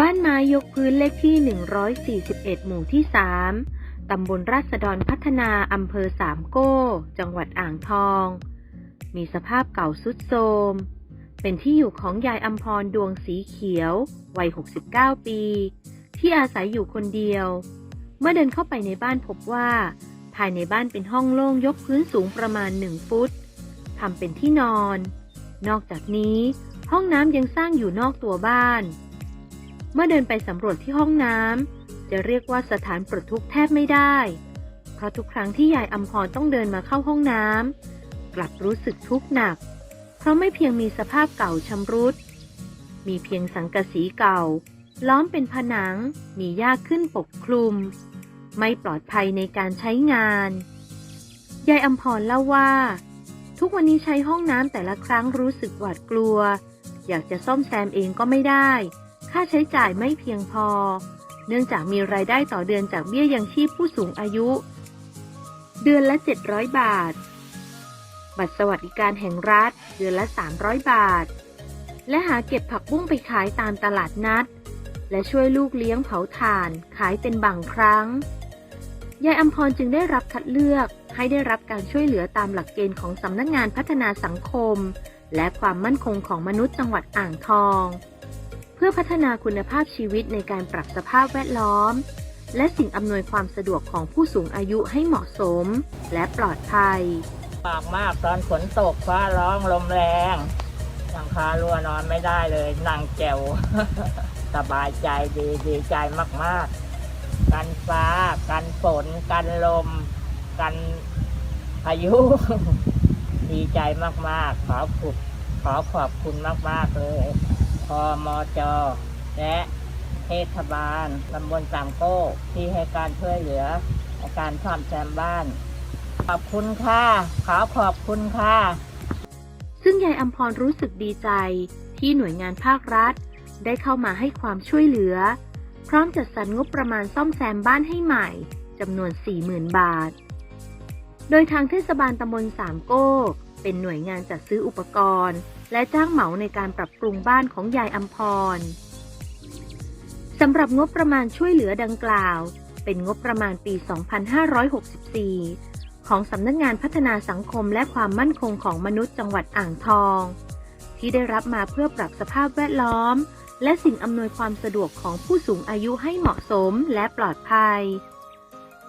บ้านไม้ยกพื้นเลขที่ 141 หมู่ที่ 3 ตำบลราษฎรพัฒนาอำเภอสามโก้ จังหวัดอ่างทอง มีสภาพเก่าสุดโทรม เป็นที่อยู่ของยายอัมพรดวงสีเขียว วัย 69 ปี ที่อาศัยอยู่คนเดียว เมื่อเดินเข้าไปในบ้านพบว่า ภายในบ้านเป็นห้องโล่งยกพื้นสูงประมาณ 1 ฟุต ทำเป็นที่นอน นอกจากนี้ ห้องน้ำยังสร้างอยู่นอกตัวบ้าน เมื่อเดินไปสำรวจที่ห้องน้ำจะเรียกว่าสถานปลดทุกข์แทบไม่ได้ เพราะทุกครั้งที่ยายอัมพรต้องเดินมาเข้าห้องน้ำกลับรู้สึกทุกข์หนัก เพราะไม่เพียงมีสภาพเก่าชำรุด มีเพียงสังกะสีเก่า ล้อมเป็นผนัง มีหญ้าขึ้นปกคลุม ไม่ปลอดภัยในการใช้งาน ยายอัมพรเล่าว่า ทุกวันนี้ใช้ห้องน้ำแต่ละครั้งรู้สึกหวาดกลัว อยากจะซ่อมแซมเองก็ไม่ได้ ค่าใช้จ่ายไม่เพียงพอ เนื่องจากมีรายได้ต่อเดือนจากเบี้ยยังชีพผู้สูงอายุ เดือนละ 700 บาท บัตรสวัสดิการแห่งรัฐ เดือนละ 300 บาท และหาเก็บผักบุ้งไปขายตามตลาดนัด และช่วยลูกเลี้ยงเผาถ่าน ขายเป็นบางครั้ง ยายอัมพรจึงได้รับคัดเลือกให้ได้รับการช่วยเหลือตามหลักเกณฑ์ของสำนักงานพัฒนาสังคม และความมั่นคงของมนุษย์จังหวัดอ่างทอง เพื่อพัฒนาคุณภาพชีวิตในการปรับสภาพแวดล้อม และสิ่งอำนวยความสะดวกของผู้สูงอายุให้เหมาะสม และปลอดภัยมากมากตอนฝนตกฟ้าร้องลมแรงหลังคารั่วนอนไม่ได้เลยนั่งแจวสบายใจดีดีใจมากๆ กันฟ้า กันฝน กันลม กันพายุ ดีใจมากๆ ขอขอบขอขอบคุณมากๆเลย พมจ และเทศบาลตำบลสามโก้ที่ให้การช่วยเหลือในการซ่อมแซมบ้าน ขอบคุณค่ะ ขอขอบคุณค่ะ ซึ่งยายอัมพรรู้สึกดีใจที่หน่วยงานภาครัฐ ได้เข้ามาให้ความช่วยเหลือ พร้อมจัดสรรงบประมาณซ่อมแซมบ้านให้ใหม่จำนวน 40,000 บาท โดยทางเทศบาลตำบลสามโก้ เป็นหน่วยงานจัดซื้ออุปกรณ์ และจ้างเหมาในการปรับปรุงบ้านของยายอัมพรสำหรับงบประมาณช่วยเหลือดังกล่าว เป็นงบประมาณปี 2564 ของสำนักงานพัฒนาสังคมและความมั่นคงของมนุษย์จังหวัดอ่างทอง ที่ได้รับมาเพื่อปรับสภาพแวดล้อม และสิ่งอำนวยความสะดวกของผู้สูงอายุให้เหมาะสมและปลอดภัย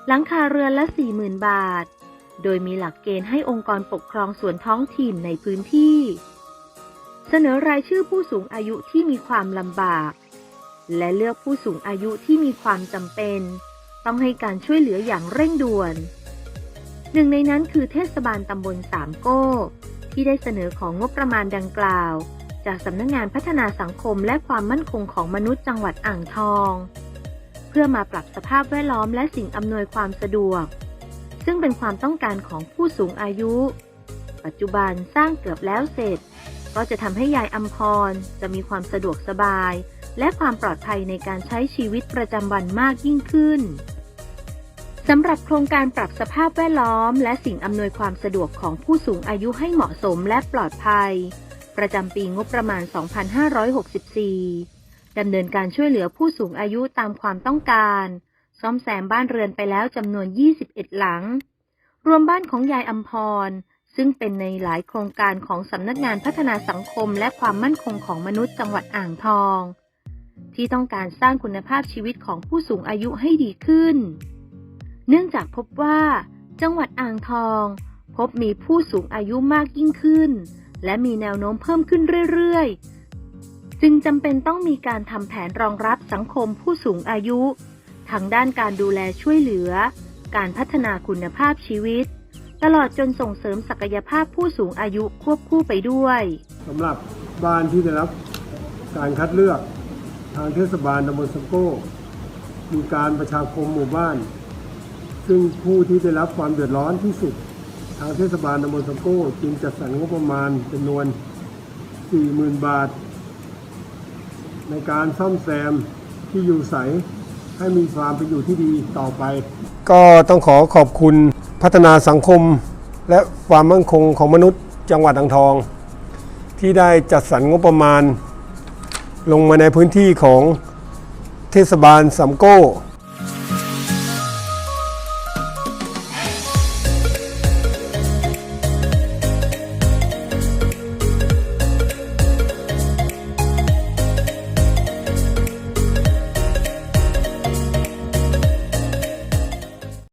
หลังคาเรือนละ 40,000 บาท โดยมีหลักเกณฑ์ให้องค์กรปกครองส่วนท้องถิ่นในพื้นที่ เสนอรายชื่อผู้สูงอายุที่มีความลำบาก และเลือกผู้สูงอายุที่มีความจำเป็น ต้องให้การช่วยเหลืออย่างเร่งด่วน หนึ่งในนั้นคือเทศบาลตำบลสามโก้ ที่ได้เสนอของงบประมาณดังกล่าว จากสำนักงานพัฒนาสังคมและความมั่นคงของมนุษย์จังหวัดอ่างทอง เพื่อมาปรับสภาพแวดล้อมและสิ่งอำนวยความสะดวก ซึ่งเป็นความต้องการของผู้สูงอายุ ปัจจุบันสร้างเกือบแล้วเสร็จ ก็จะทำให้ยายอัมพรจะมีความสะดวกสบาย และความปลอดภัยในการใช้ชีวิตประจำวันมากยิ่งขึ้นสำหรับโครงการปรับสภาพแวดล้อม และสิ่งอำนวยความสะดวกของผู้สูงอายุให้เหมาะสมและปลอดภัย ประจำปีงบประมาณ 2564 ดำเนินการช่วยเหลือผู้สูงอายุตามความต้องการ ซ่อมแซมบ้านเรือนไปแล้วจำนวน 21 หลัง รวมบ้านของยายอัมพร ซึ่งเป็นในหลายโครงการของสำนักงานพัฒนาสังคมและความมั่นคงของมนุษย์จังหวัดอ่างทอง ที่ต้องการสร้างคุณภาพชีวิตของผู้สูงอายุให้ดีขึ้น เนื่องจากพบว่า จังหวัดอ่างทอง พบมีผู้สูงอายุมากยิ่งขึ้น และมีแนวโน้มเพิ่มขึ้นเรื่อยๆ จึงจำเป็นต้องมีการทำแผนรองรับสังคมผู้สูงอายุ ทางด้านการดูแลช่วยเหลือ การพัฒนาคุณภาพชีวิต ตลอดจนส่งเสริมศักยภาพผู้สูงอายุควบคู่ไปด้วยสำหรับบ้านที่ได้รับการคัดเลือกทางเทศบาลตำบลสโก้ มีการประชาคมหมู่บ้าน ซึ่งผู้ที่ได้รับความเดือดร้อนที่สุด ทางเทศบาลตำบลสโก้จึงจัดสรรงบประมาณจำนวน 40,000 บาท ในการซ่อมแซมที่อยู่ใส ให้มีความเป็นอยู่ที่ดีต่อไป ก็ต้องขอขอบคุณพัฒนาสังคม และความมั่นคงของมนุษย์จังหวัดอ่างทอง ที่ได้จัดสรรงบประมาณ ลงมาในพื้นที่ของเทศบาลสามโก้